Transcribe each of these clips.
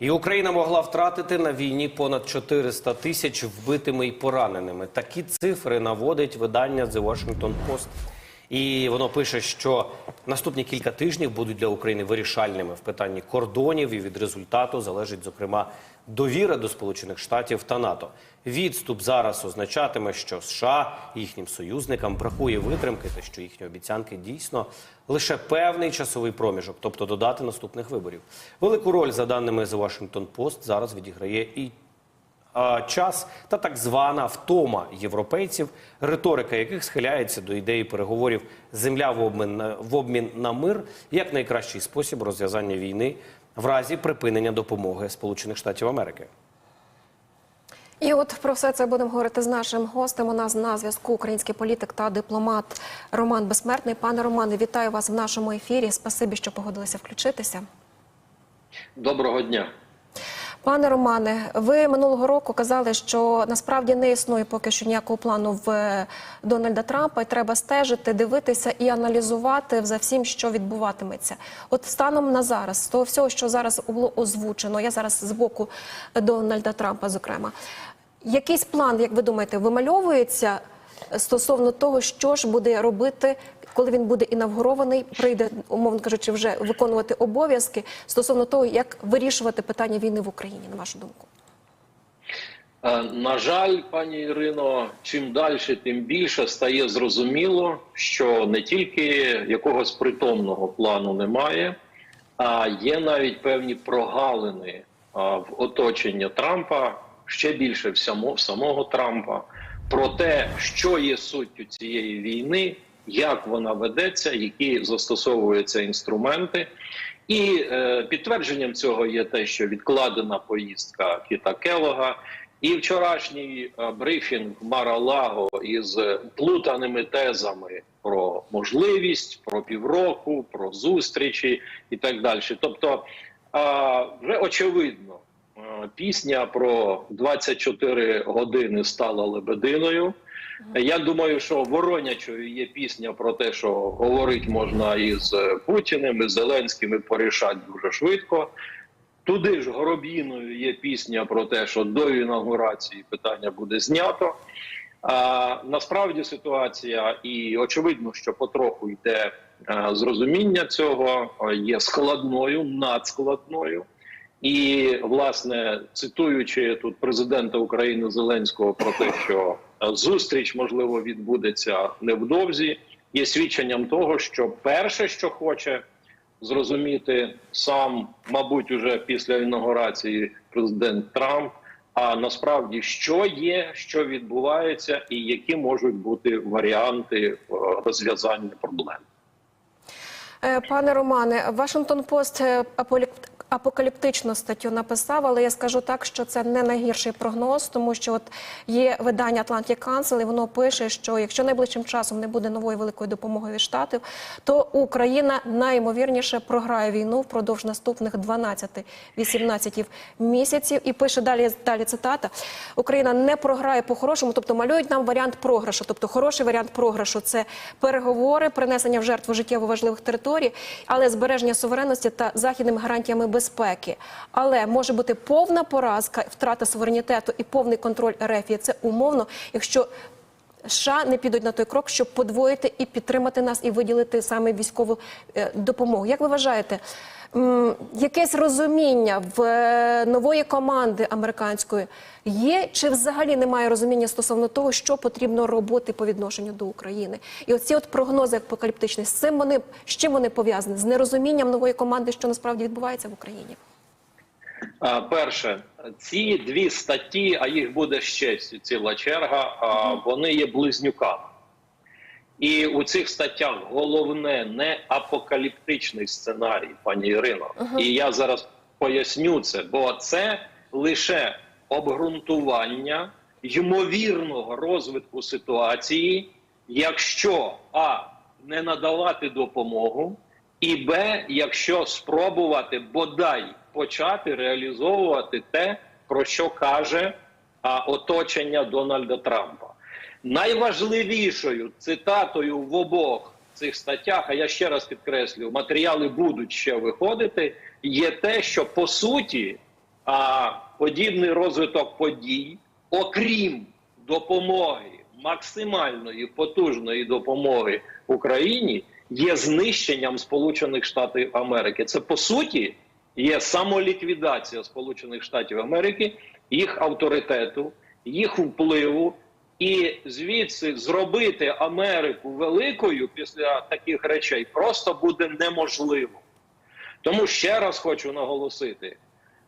І Україна могла втратити на війні понад 400 тисяч вбитими і пораненими. Такі цифри наводить видання The Washington Post. І воно пише, що наступні кілька тижнів будуть для України вирішальними в питанні кордонів, і від результату залежить, зокрема, довіра до Сполучених Штатів та НАТО. Відступ зараз означатиме, що США їхнім союзникам бракує витримки, та що їхні обіцянки дійсно лише певний часовий проміжок, тобто додати наступних виборів. Велику роль, за даними The Washington Post, зараз відіграє і а, час та так звана втома європейців, риторика яких схиляється до ідеї переговорів земля в обмін в обмін на мир як найкращий спосіб розв'язання війни в разі припинення допомоги Сполучених Штатів Америки. І от про все це будемо говорити з нашим гостем. У нас на зв'язку український політик та дипломат Роман Безсмертний. Пане Романе, вітаю вас в нашому ефірі. Спасибі, що погодилися включитися. Доброго дня. Пане Романе, ви минулого року казали, що насправді не існує поки що ніякого плану в е, Дональда Трампа, і треба стежити, дивитися і аналізувати за всім, що відбуватиметься. От станом на зараз, з того всього, що зараз було озвучено, я зараз з боку Дональда Трампа, зокрема, якийсь план, як ви думаєте, вимальовується стосовно того, що ж буде робити. Коли він буде інавгурований, прийде, умовно кажучи, вже виконувати обов'язки стосовно того, як вирішувати питання війни в Україні, на вашу думку. Е, На жаль, пані Ірино, чим далі, тим більше стає зрозуміло, що не тільки якогось притомного плану немає, а є навіть певні прогалини в оточенні Трампа, ще більше в само- в самого Трампа, про те, що є суттю цієї війни, як вона ведеться, які застосовуються інструменти. І е, підтвердженням цього є те, що відкладена поїздка Кіта Келога, і вчорашній е, брифінг Мара Лаго із плутаними тезами про можливість, про півроку, про зустрічі і так далі. Тобто, е, вже очевидно, е, пісня про 24 години стала лебединою. Я думаю, що Воронячою є пісня про те, що говорити можна із Путіним, і Зеленським і порішати дуже швидко. Туди ж Горобіною є пісня про те, що до інаугурації питання буде знято. А, насправді ситуація, і очевидно, що потроху йде е, зрозуміння цього, е, є складною, надскладною. І, власне, цитуючи тут президента України Зеленського про те, що зустріч можливо відбудеться невдовзі, є свідченням того, що перше, що хоче зрозуміти сам, мабуть, уже після інаугурації президент Трамп. А насправді що є, що відбувається, і які можуть бути варіанти е, розв'язання проблем. Е, Пане Романе, Вашингтон Пост е, апокаліптичну статтю написав, але я скажу так, що це не найгірший прогноз, тому що от є видання Atlantic Council, і воно пише, що якщо найближчим часом не буде нової великої допомоги від штатів, то Україна найімовірніше програє війну впродовж наступних 12-18 місяців. І пише далі далі цитата: Україна не програє по-хорошому, тобто малюють нам варіант програшу. Тобто, хороший варіант програшу це переговори, принесення в жертву життєво важливих територій, але збереження суверенності та західними гарантіями безпеки. Але може бути повна поразка, втрата суверенітету і повний контроль РФ. І це умовно, якщо США не підуть на той крок, щоб подвоїти і підтримати нас і виділити саме військову е, допомогу. Як ви вважаєте, якесь розуміння в е, нової команди американської є чи взагалі немає розуміння стосовно того, що потрібно робити по відношенню до України? І оці от прогнози апокаліптичні, з цим вони з чим вони пов'язані? З нерозумінням нової команди, що насправді відбувається в Україні? Перше, ці дві статті, а їх буде ще ціла черга. Вони є близнюками. І у цих статтях головне не апокаліптичний сценарій, пані Ірино. І я зараз поясню це, бо це лише обґрунтування ймовірного розвитку ситуації, якщо а не надавати допомогу, і б, якщо спробувати бодай почати реалізовувати те, про що каже а, оточення Дональда Трампа. Найважливішою цитатою в обох цих статтях, а я ще раз підкреслю, матеріали будуть ще виходити, є те, що по суті А подібний розвиток подій, окрім допомоги, максимальної потужної допомоги Україні, є знищенням Сполучених Штатів Америки. Це по суті є самоліквідація Сполучених Штатів Америки, їх авторитету, їх впливу. І звідси зробити Америку великою після таких речей просто буде неможливо. Тому ще раз хочу наголосити: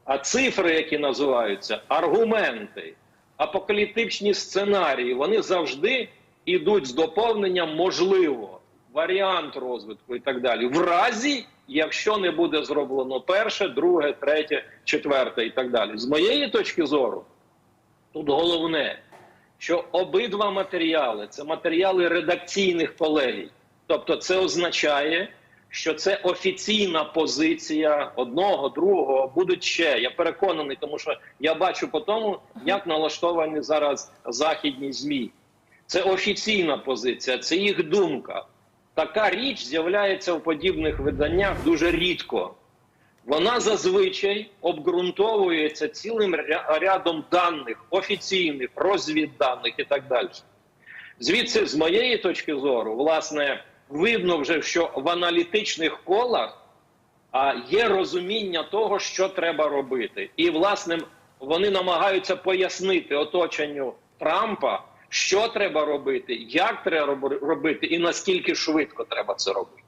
а цифри, які називаються, аргументи, апокаліптичні сценарії, вони завжди йдуть з доповненням можливо, варіант розвитку і так далі. В разі, якщо не буде зроблено перше, друге, третє, четверте і так далі. З моєї точки зору, тут головне, що обидва матеріали це матеріали редакційних колегій. Тобто, це означає, що це офіційна позиція одного, другого, будуть ще. Я переконаний, тому що я бачу по тому, як налаштовані зараз західні змі. Це офіційна позиція, це їх думка. Така річ з'являється в подібних виданнях дуже рідко. Вона зазвичай обґрунтовується цілим рядом даних, офіційних, розвідданих і так далі. Звідси, з моєї точки зору, власне, видно вже, що в аналітичних колах а, є розуміння того, що треба робити. І, власне, вони намагаються пояснити оточенню Трампа, що треба робити, як треба робити і наскільки швидко треба це робити.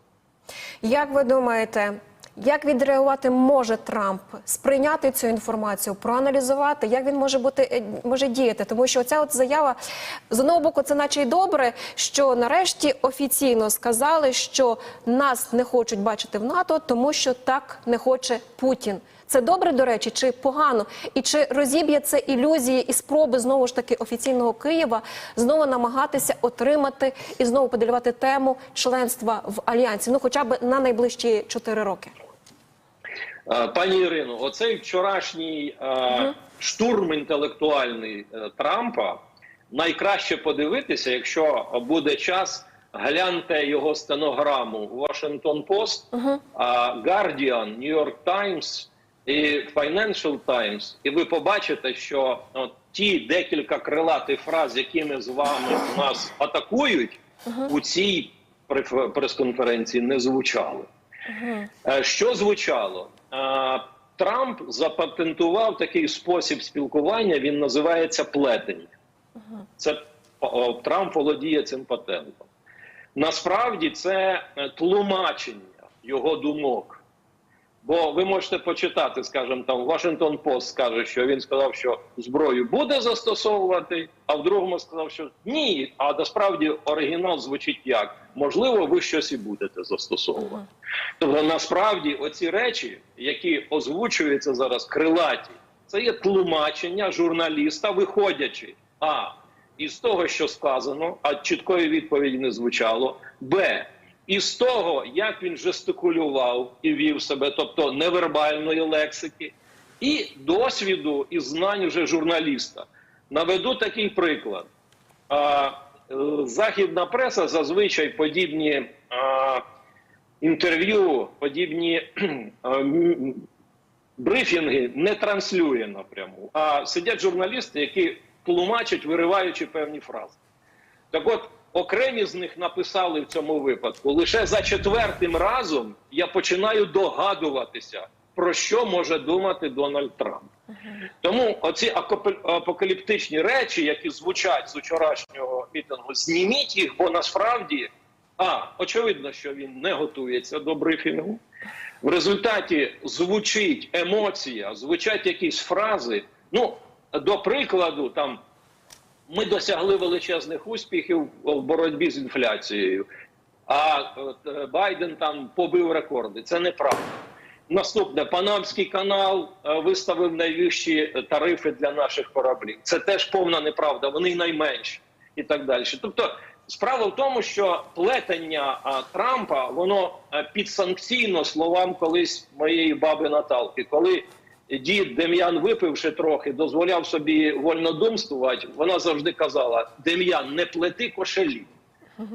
Як ви думаєте, як відреагувати може Трамп, сприйняти цю інформацію, проаналізувати, як він може бути е, може діяти? Тому що ця от заява з одного боку, це наче й добре, що нарешті офіційно сказали, що нас не хочуть бачити в НАТО, тому що так не хоче Путін. Це добре, до речі, чи погано? І чи розіб'є це ілюзії і спроби знову ж таки офіційного Києва знову намагатися отримати і знову поділювати тему членства в альянсі? Ну, хоча б на найближчі чотири роки. Е, Пані Ірино, оцей вчорашній е, штурм інтелектуальний е, Трампа найкраще подивитися, якщо буде час, гляньте його стенограму Washington Post, а, Guardian, New York Times і Financial Times, і ви побачите, що от, ті декілька крилатих фраз, якими з вами нас атакують, у цій прес-конференції не звучали. Е, Що звучало? Е, Трамп запатентував такий спосіб спілкування. Він називається плетення. Це о, Трамп володіє цим патентом. Насправді це е, тлумачення його думок. Бо ви можете почитати, скажімо, там Washington Post скаже, що він сказав, що зброю буде застосовувати, а в другому сказав, що ні. А насправді оригінал звучить як можливо, ви щось і будете застосовувати. Тобто, насправді, оці речі, які озвучуються зараз крилаті, це є тлумачення журналіста, виходячи а із того, що сказано, а чіткої відповіді не звучало, б. Із того, як він жестикулював і вів себе, тобто невербальної лексики, і досвіду і знань вже журналіста. Наведу такий приклад. Е, західна преса зазвичай подібні інтерв'ю, подібні брифінги не транслює напряму, а сидять журналісти, які тлумачать, вириваючи певні фрази. Так от, окремі з них написали в цьому випадку. Лише за четвертим разом я починаю догадуватися, про що може думати Дональд Трамп. Тому оці апокаліптичні речі, які звучать з вчорашнього мітингу, зніміть їх, бо насправді, а, очевидно, що він не готується до брифінгу. В результаті звучить емоція, звучать якісь фрази. Ну, до прикладу, там ми досягли величезних успіхів в боротьбі з інфляцією, а е, Байден там побив рекорди. Це неправда. Наступне Панамський канал е, виставив найвищі тарифи для наших кораблів. Це теж повна неправда. Вони найменші і так далі. Тобто, справа в тому, що плетення Трампа воно е, підсанкційно словам колись моєї баби Наталки, коли дід Дем'ян, випивши трохи, дозволяв собі вольнодумствувати. Вона завжди казала: Дем'ян, не плети кошелі.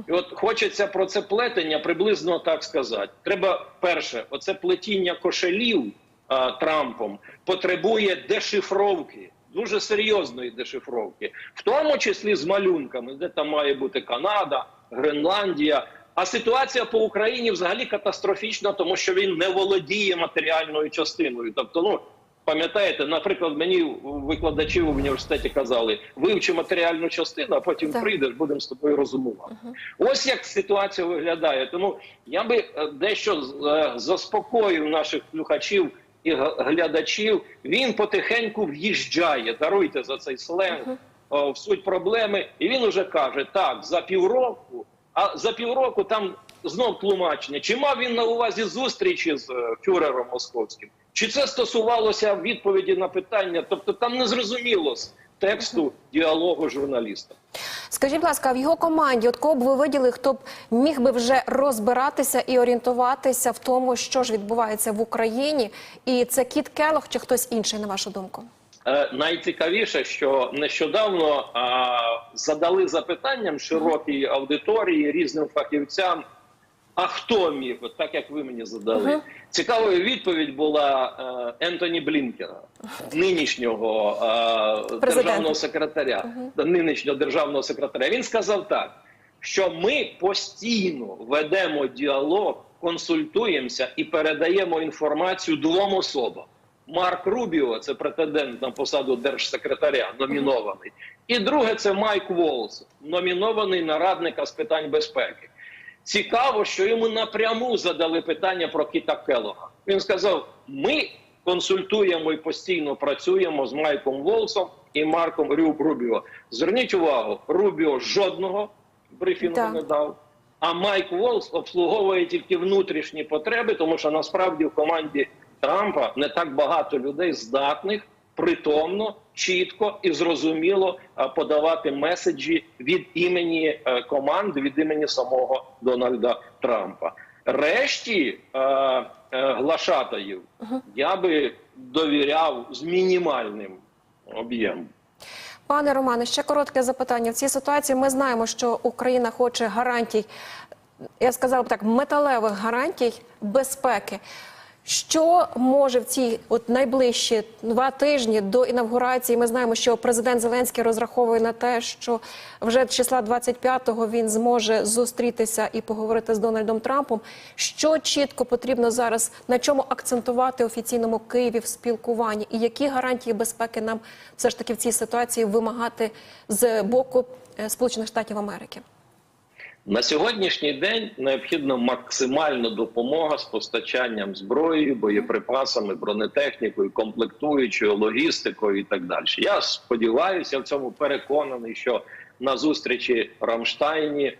І от хочеться про це плетення приблизно так сказати. Треба перше, оце плетіння кошелів а, Трампом потребує дешифровки, дуже серйозної дешифровки, в тому числі з малюнками, де там має бути Канада, Гренландія. А ситуація по Україні взагалі катастрофічна, тому що він не володіє матеріальною частиною. Тобто, ну пам'ятаєте, наприклад, мені викладачі в університеті казали: вивчи матеріальну частину, а потім Так. прийдеш, будемо з тобою розумувати. Ось як ситуація виглядає. Тому я би е, дещо е, заспокоїв наших слухачів і глядачів. Він потихеньку в'їжджає. Даруйте за цей сленг о, в суть проблеми. І він уже каже: так, за півроку, а за півроку там знов тлумачення. Чи мав він на увазі зустрічі з е, фюрером московським? Чи це стосувалося відповіді на питання? Тобто там не зрозуміло з тексту діалогу журналіста. Скажіть, будь ласка, в його команді, от кого б ви виділи, хто б міг би вже розбиратися і орієнтуватися в тому, що ж відбувається в Україні, і це Кіт Келох чи хтось інший, на вашу думку? Е, найцікавіше, що нещодавно а, задали запитанням широкій аудиторії різним фахівцям. А хто міг, от так як ви мені задали? Мгм. Цікавою відповідь була е, Ентоні Блінкера, нинішнього е, державного секретаря, нинішнього державного секретаря. Він сказав так, що ми постійно ведемо діалог, консультуємося і передаємо інформацію двом особам. Марк Рубіо, це претендент на посаду держсекретаря, номінований. І друге, це Майк Волс, номінований на радника з питань безпеки. Цікаво, що йому напряму задали питання про Кіта Келога. Він сказав: ми консультуємо і постійно працюємо з Майком Волсом і Марком Рюб Рубіо. Зверніть увагу, Рубіо жодного брифінгу Так. не дав. А Майк Волс обслуговує тільки внутрішні потреби, тому що насправді в команді Трампа не так багато людей здатних притомно, чітко і зрозуміло подавати меседжі від імені е, команди, від імені самого Дональда Трампа. Решті е, е, глашатаїв я би довіряв з мінімальним об'ємом. Пане Романе, ще коротке запитання. В цій ситуації ми знаємо, що Україна хоче гарантій, я сказала б так, металевих гарантій безпеки. Що може в ці от найближчі два тижні до інавгурації? Ми знаємо, що президент Зеленський розраховує на те, що вже числа 25-го він зможе зустрітися і поговорити з Дональдом Трампом. Що чітко потрібно зараз на чому акцентувати офіційному Києві в спілкуванні, і які гарантії безпеки нам все ж таки в цій ситуації вимагати з боку е, Сполучених Штатів Америки? На сьогоднішній день необхідна максимальна допомога з постачанням зброєю, боєприпасами, бронетехнікою, комплектуючою, логістикою і так далі. Я сподіваюся, в цьому переконаний, що на зустрічі Рамштайні е,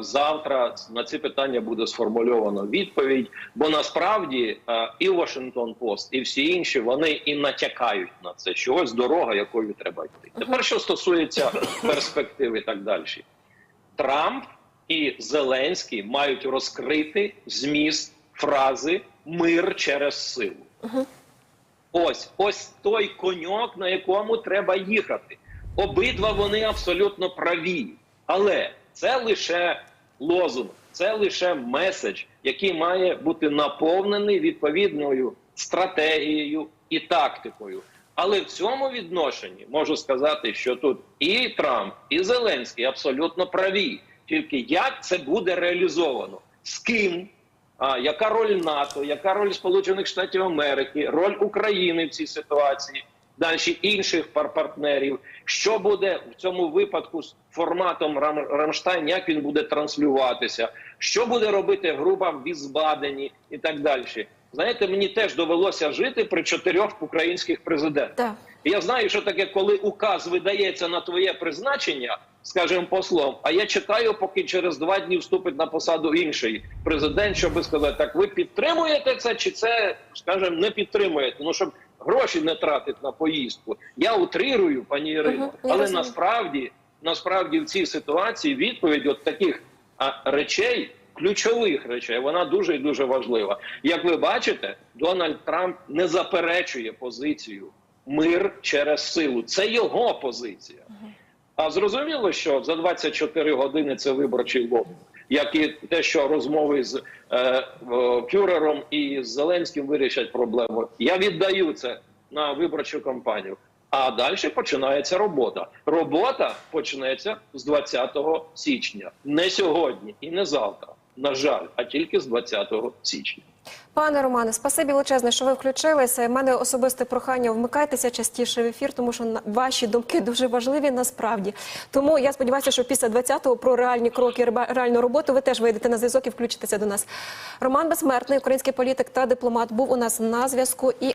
завтра на ці питання буде сформульовано відповідь. Бо насправді е, і Washington Post, і всі інші вони і натякають на це, що ось дорога, якою треба йти. Тепер що стосується перспектив і так далі. Трамп і Зеленський мають розкрити зміст фрази мир через силу. Ось ось той коньок, на якому треба їхати. Обидва вони абсолютно праві, але це лише лозунг, це лише меседж, який має бути наповнений відповідною стратегією і тактикою. Але в цьому відношенні можу сказати, що тут і Трамп, і Зеленський абсолютно праві. Тільки як це буде реалізовано? З ким? А, яка роль НАТО, яка роль Сполучених Штатів Америки, роль України в цій ситуації, далі інших пар партнерів? Що буде в цьому випадку з форматом Рам Рамштайн? Як він буде транслюватися? Що буде робити група в Візбадені і так далі? Знаєте, мені теж довелося жити при чотирьох українських президентах. Так. І Я знаю, що таке, коли указ видається на твоє призначення, скажімо, послом. А я чекаю, поки через два дні вступить на посаду інший президент, щоб сказати, так ви підтримуєте це, чи це, скажімо, не підтримуєте? Ну щоб гроші не тратити на поїздку. Я утрирую, пані Ірино, я але розумію. насправді, насправді в цій ситуації відповідь от таких речей. Ключових речей вона дуже і дуже важлива. Як ви бачите, Дональд Трамп не заперечує позицію мир через силу. Це його позиція. А зрозуміло, що за 24 години це виборчий лоб. як і те, що розмови з е, о, Фюрером і з Зеленським вирішать проблему. Я віддаю це на виборчу кампанію. А далі починається робота. Робота почнеться з 20 січня, не сьогодні і не завтра. На жаль, а тільки з 20 січня. Пане Романе, спасибі величезне, що ви включилися. У мене особисте прохання вмикайтеся частіше в ефір, тому що ваші думки дуже важливі насправді. Тому я сподіваюся, що після 20-го про реальні кроки, реальну роботу ви теж вийдете на зв'язок і включитеся до нас. Роман Безсмертний, український політик та дипломат, був у нас на зв'язку. І